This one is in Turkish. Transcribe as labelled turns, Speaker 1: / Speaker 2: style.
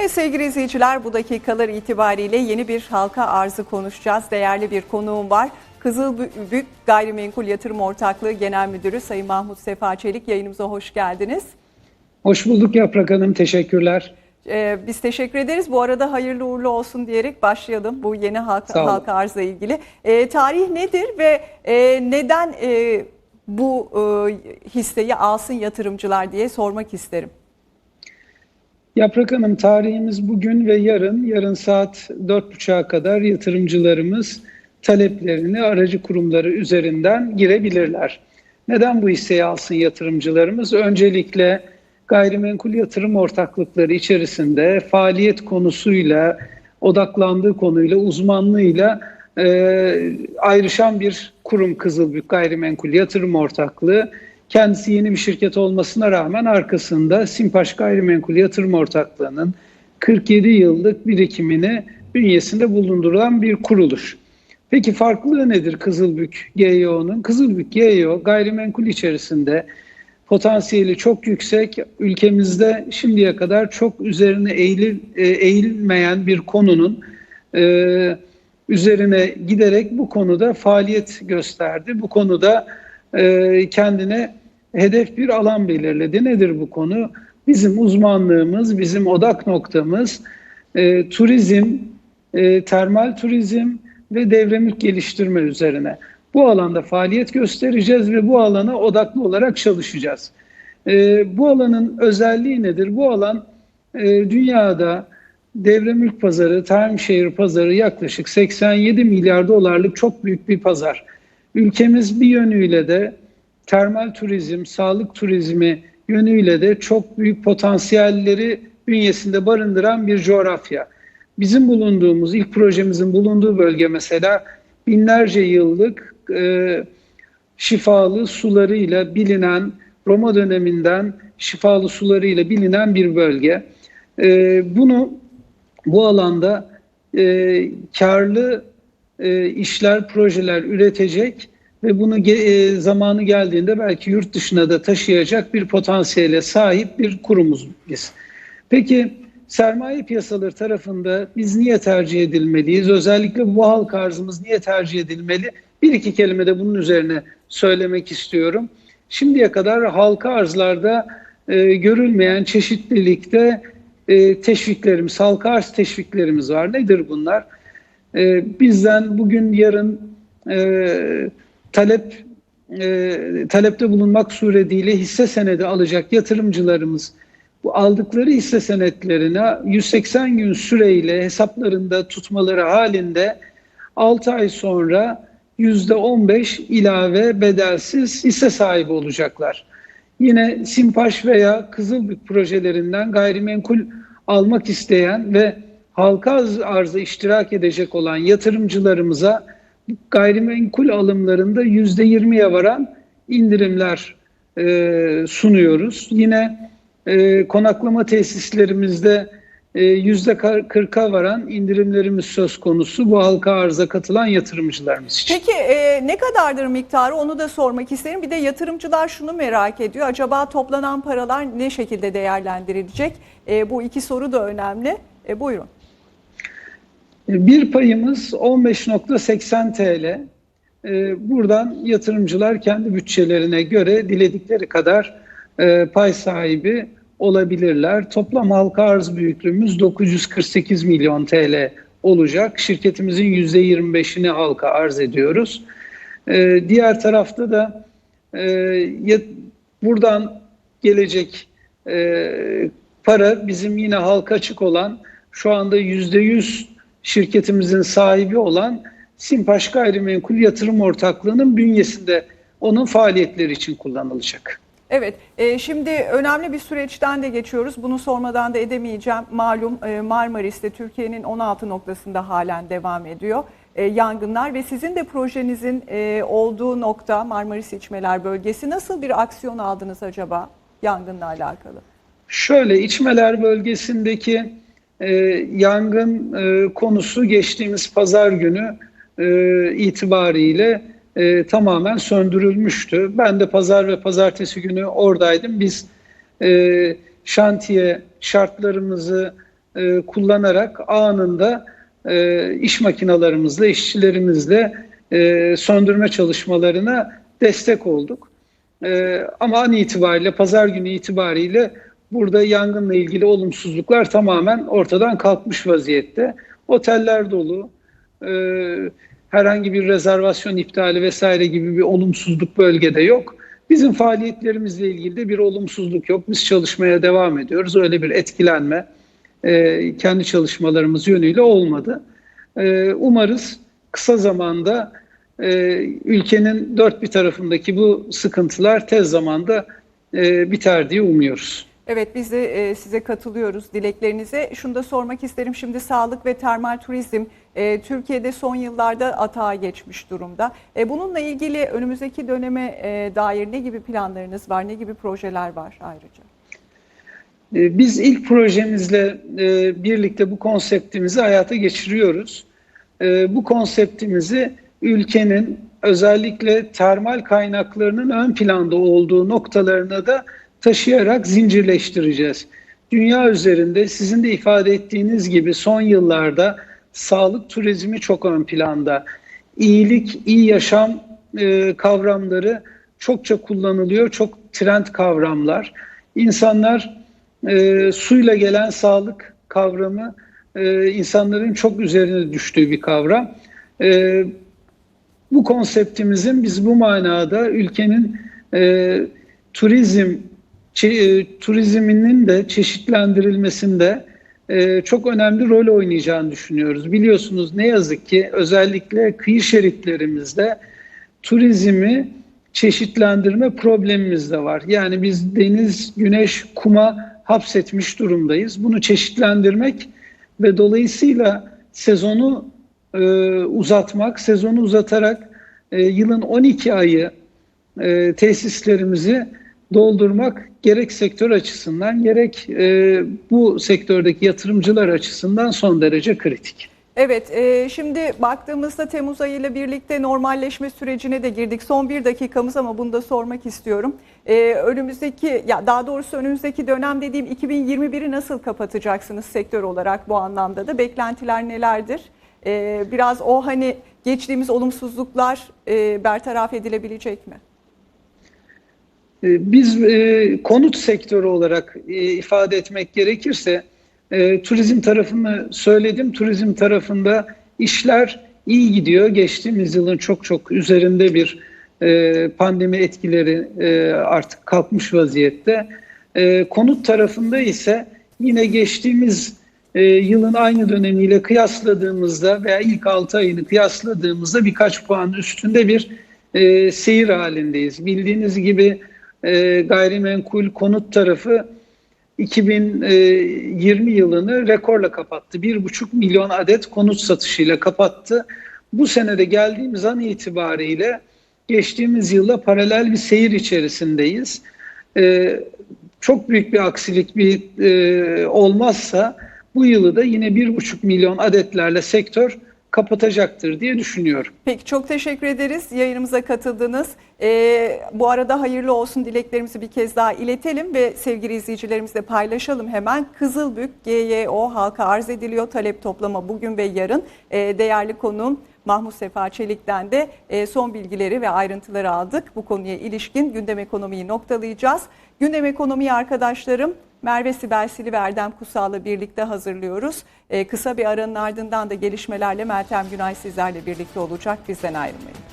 Speaker 1: Evet sevgili izleyiciler bu dakikalar itibariyle yeni bir halka arzı konuşacağız. Değerli bir konuğum var. Kızılbük Gayrimenkul Yatırım Ortaklığı Genel Müdürü Sayın Mahmut Sefa Çelik yayınımıza hoş geldiniz.
Speaker 2: Hoş bulduk Yaprak Hanım, teşekkürler.
Speaker 1: Ee, biz teşekkür ederiz. Bu arada hayırlı uğurlu olsun diyerek başlayalım bu yeni halka, halka arzla ilgili. Ee, tarih nedir ve e, neden e, bu e, hisseyi alsın yatırımcılar diye sormak isterim.
Speaker 2: Yaprak Hanım, tarihimiz bugün ve yarın, yarın saat 4.30'a kadar yatırımcılarımız taleplerini aracı kurumları üzerinden girebilirler. Neden bu hisseyi alsın yatırımcılarımız? Öncelikle gayrimenkul yatırım ortaklıkları içerisinde faaliyet konusuyla, odaklandığı konuyla, uzmanlığıyla e, ayrışan bir kurum Kızılbük Gayrimenkul Yatırım Ortaklığı. Kendisi yeni bir şirket olmasına rağmen arkasında Simpaş Gayrimenkul Yatırım Ortaklığı'nın 47 yıllık birikimini bünyesinde bulundurulan bir kuruluş. Peki farklılığı nedir Kızılbük GYO'nun? Kızılbük GYO gayrimenkul içerisinde potansiyeli çok yüksek. Ülkemizde şimdiye kadar çok üzerine eğilir, e, eğilmeyen bir konunun e, üzerine giderek bu konuda faaliyet gösterdi. Bu konuda e, kendine hedef bir alan belirledi. Nedir bu konu? Bizim uzmanlığımız, bizim odak noktamız e, turizm, e, termal turizm ve devremülk geliştirme üzerine. Bu alanda faaliyet göstereceğiz ve bu alana odaklı olarak çalışacağız. E, bu alanın özelliği nedir? Bu alan e, dünyada devremülk pazarı, timeshare pazarı yaklaşık 87 milyar dolarlık çok büyük bir pazar. Ülkemiz bir yönüyle de termal turizm, sağlık turizmi yönüyle de çok büyük potansiyelleri bünyesinde barındıran bir coğrafya. Bizim bulunduğumuz, ilk projemizin bulunduğu bölge mesela binlerce yıllık e, şifalı sularıyla bilinen, Roma döneminden şifalı sularıyla bilinen bir bölge. E, bunu bu alanda e, karlı e, işler, projeler üretecek ve bunu e, zamanı geldiğinde belki yurt dışına da taşıyacak bir potansiyele sahip bir kurumuz biz. Peki sermaye piyasaları tarafında biz niye tercih edilmeliyiz? Özellikle bu halk arzımız niye tercih edilmeli? Bir iki kelime de bunun üzerine söylemek istiyorum. Şimdiye kadar halka arzlarda e, görülmeyen çeşitlilikte e, teşviklerimiz, halka arz teşviklerimiz var. Nedir bunlar? E, bizden bugün yarın e, talep e, talepte bulunmak suretiyle hisse senedi alacak yatırımcılarımız bu aldıkları hisse senetlerini 180 gün süreyle hesaplarında tutmaları halinde 6 ay sonra %15 ilave bedelsiz hisse sahibi olacaklar. Yine Simpaş veya Kızılbük projelerinden gayrimenkul almak isteyen ve halka arz- arza iştirak edecek olan yatırımcılarımıza gayrimenkul alımlarında %20'ye varan indirimler e, sunuyoruz. Yine e, konaklama tesislerimizde e, %40'a varan indirimlerimiz söz konusu bu halka arza katılan yatırımcılarımız için.
Speaker 1: Peki e, ne kadardır miktarı onu da sormak isterim. Bir de yatırımcılar şunu merak ediyor. Acaba toplanan paralar ne şekilde değerlendirilecek? E, bu iki soru da önemli. E, buyurun.
Speaker 2: Bir payımız 15.80 TL. Ee, Buradan yatırımcılar kendi bütçelerine göre diledikleri kadar e, pay sahibi olabilirler. Toplam halka arz büyüklüğümüz 948 milyon TL olacak. Şirketimizin %25'ini halka arz ediyoruz. Diğer tarafta da e, buradan gelecek e, para bizim yine halka açık olan şu anda %100 şirketimizin sahibi olan Simpaş Gayrimenkul Yatırım Ortaklığı'nın bünyesinde onun faaliyetleri için kullanılacak.
Speaker 1: Evet, e, şimdi önemli bir süreçten de geçiyoruz. Bunu sormadan da edemeyeceğim. Malum e, Marmaris'te Türkiye'nin 16 noktasında halen devam ediyor e, yangınlar ve sizin de projenizin e, olduğu nokta Marmaris İçmeler Bölgesi. Nasıl bir aksiyon aldınız acaba yangınla alakalı?
Speaker 2: Şöyle İçmeler bölgesindeki e, yangın e, konusu geçtiğimiz pazar günü e, itibariyle e, tamamen söndürülmüştü. Ben de pazar ve pazartesi günü oradaydım. Biz e, şantiye şartlarımızı e, kullanarak anında e, iş makinalarımızla, işçilerimizle e, söndürme çalışmalarına destek olduk. E, ama an itibariyle, pazar günü itibariyle burada yangınla ilgili olumsuzluklar tamamen ortadan kalkmış vaziyette. Oteller dolu, e, herhangi bir rezervasyon iptali vesaire gibi bir olumsuzluk bölgede yok. Bizim faaliyetlerimizle ilgili de bir olumsuzluk yok. Biz çalışmaya devam ediyoruz. Öyle bir etkilenme e, kendi çalışmalarımız yönüyle olmadı. E, umarız kısa zamanda e, ülkenin dört bir tarafındaki bu sıkıntılar tez zamanda e, biter diye umuyoruz.
Speaker 1: Evet biz de e, size katılıyoruz dileklerinize. Şunu da sormak isterim şimdi sağlık ve termal turizm e, Türkiye'de son yıllarda atağa geçmiş durumda. E, bununla ilgili önümüzdeki döneme dair ne gibi planlarınız var, ne gibi projeler var ayrıca?
Speaker 2: Biz ilk projemizle birlikte bu konseptimizi hayata geçiriyoruz. Bu konseptimizi ülkenin özellikle termal kaynaklarının ön planda olduğu noktalarına da taşıyarak zincirleştireceğiz. Dünya üzerinde sizin de ifade ettiğiniz gibi son yıllarda sağlık turizmi çok ön planda. İyilik, iyi yaşam e, kavramları çokça kullanılıyor. Çok trend kavramlar. İnsanlar e, suyla gelen sağlık kavramı e, insanların çok üzerine düştüğü bir kavram. E, bu konseptimizin biz bu manada ülkenin e, turizm turizminin de çeşitlendirilmesinde e, çok önemli rol oynayacağını düşünüyoruz. Biliyorsunuz ne yazık ki özellikle kıyı şeritlerimizde turizmi çeşitlendirme problemimiz de var. Yani biz deniz, güneş, kuma hapsetmiş durumdayız. Bunu çeşitlendirmek ve dolayısıyla sezonu e, uzatmak, sezonu uzatarak e, yılın 12 ayı e, tesislerimizi doldurmak gerek sektör açısından gerek e, bu sektördeki yatırımcılar açısından son derece kritik.
Speaker 1: Evet, e, şimdi baktığımızda Temmuz ayıyla birlikte normalleşme sürecine de girdik. Son bir dakikamız ama bunu da sormak istiyorum. E, önümüzdeki, ya daha doğrusu önümüzdeki dönem dediğim 2021'i nasıl kapatacaksınız sektör olarak bu anlamda da? Beklentiler nelerdir? E, biraz o hani geçtiğimiz olumsuzluklar e, bertaraf edilebilecek mi?
Speaker 2: E, Biz e, konut sektörü olarak e, ifade etmek gerekirse e, turizm tarafını söyledim. Turizm tarafında işler iyi gidiyor. Geçtiğimiz yılın çok çok üzerinde bir e, pandemi etkileri artık kalkmış vaziyette. Konut tarafında ise yine geçtiğimiz e, yılın aynı dönemiyle kıyasladığımızda veya ilk 6 ayını kıyasladığımızda birkaç puan üstünde bir e, seyir halindeyiz. Bildiğiniz gibi e, gayrimenkul konut tarafı 2020 yılını rekorla kapattı. 1,5 milyon adet konut satışıyla kapattı. Bu senede geldiğimiz an itibariyle geçtiğimiz yılla paralel bir seyir içerisindeyiz. Ee, çok büyük bir aksilik bir e, olmazsa bu yılı da yine 1,5 milyon adetlerle sektör kapatacaktır diye düşünüyorum.
Speaker 1: Peki çok teşekkür ederiz yayınımıza katıldınız. Ee, bu arada hayırlı olsun dileklerimizi bir kez daha iletelim ve sevgili izleyicilerimizle paylaşalım hemen. Kızılbük GYO halka arz ediliyor. Talep toplama bugün ve yarın. Ee, değerli konuğum Mahmut Sefa Çelik'ten de e, son bilgileri ve ayrıntıları aldık. Bu konuya ilişkin gündem ekonomiyi noktalayacağız. Gündem ekonomiyi arkadaşlarım Merve Sibel Sili ve Erdem Kusal'la birlikte hazırlıyoruz. Ee, kısa bir aranın ardından da gelişmelerle Meltem Günay sizlerle birlikte olacak. Bizden ayrılmayın.